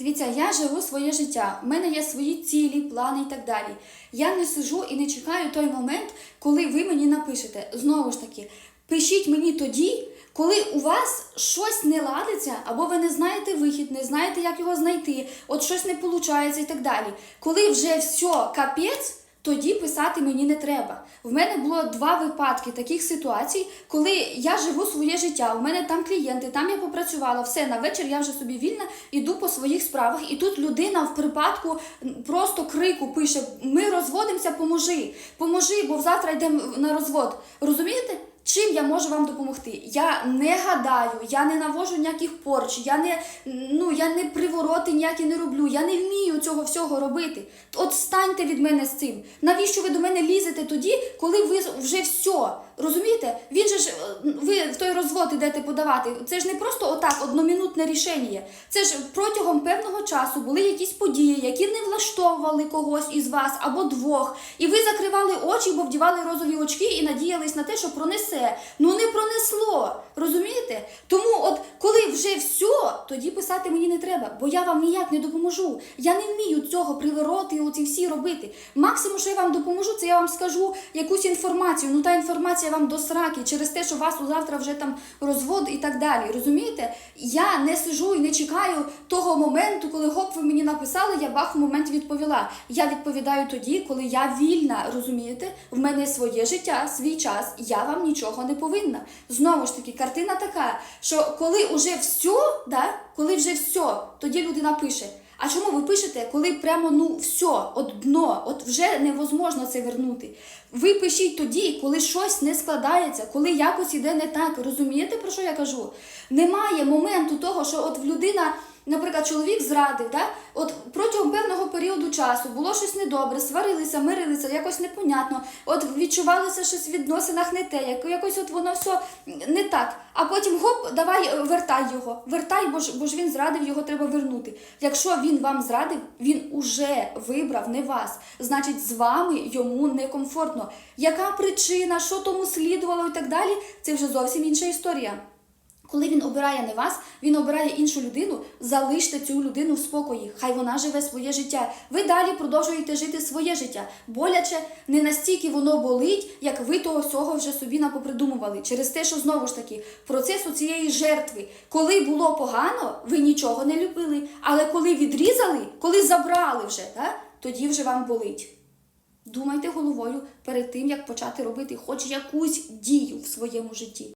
Дивіться, я живу своє життя. в мене є свої цілі, плани і так далі. Я не сижу і не чекаю той момент, коли ви мені напишете. Знову ж таки, пишіть мені тоді, коли у вас щось не ладиться, або ви не знаєте вихід, не знаєте, як його знайти, от щось не виходить і так далі. Коли вже все капець. Тоді писати мені не треба. В мене було два випадки таких ситуацій, коли я живу своє життя. У мене там клієнти, там я попрацювала, все на вечір я вже собі вільна, іду по своїх справах. І тут людина в припадку просто крику пише: Ми розводимося, поможи, поможи, бо завтра йдемо на розвод. Розумієте? Чим я можу вам допомогти? Я не гадаю, я не навожу ніяких порч, я не ну я не привороти ніякі не роблю, я не вмію цього всього робити. От станьте від мене з цим. Навіщо ви до мене лізете тоді, коли ви вже все? Розумієте? Він же ж ви в той розвод ідете подавати. Це ж не просто отак одномінутне рішення. Це ж протягом певного часу були якісь події, які не влаштовували когось із вас або двох. І ви закривали очі, бо вдівали розові очки і надіялись на те, що пронесе. Ну не пронесло. Розумієте? Тому, от коли вже все, тоді писати мені не треба, бо я вам ніяк не допоможу. Я не вмію цього привороти, оці всі робити. Максимум, що я вам допоможу, це я вам скажу якусь інформацію. Ну та інформація вам до сраки через те, що у вас завтра вже там розвод і так далі. Розумієте? Я не сижу і не чекаю того моменту, коли гоп ви мені написали, я бах в момент відповіла. Я відповідаю тоді, коли я вільна. Розумієте? В мене своє життя, свій час. Я вам нічого не повинна. Знову ж таки, картина така, що коли вже все, да, коли вже все, тоді людина пише. А чому ви пишете, коли прямо ну все, от дно, от вже невозможно це вернути? Ви пишіть тоді, коли щось не складається, коли якось іде не так. Розумієте, про що я кажу? Немає моменту того, що от людина. Наприклад, чоловік зрадив, да? от протягом певного періоду часу було щось недобре, сварилися, мирилися, якось непонятно, от відчувалося щось в відносинах не те, як- якось от воно все не так. А потім гоп, давай е, вертай його, вертай, бо ж, бо ж він зрадив, його треба вернути. Якщо він вам зрадив, він уже вибрав не вас. Значить, з вами йому некомфортно. Яка причина, що тому слідувало і так далі, це вже зовсім інша історія. Коли він обирає не вас, він обирає іншу людину, залиште цю людину в спокої. Хай вона живе своє життя. Ви далі продовжуєте жити своє життя. Боляче не настільки воно болить, як ви того всього вже собі напопридумували. Через те, що знову ж таки процесу цієї жертви, коли було погано, ви нічого не любили. Але коли відрізали, коли забрали вже, так, тоді вже вам болить. Думайте головою перед тим, як почати робити хоч якусь дію в своєму житті.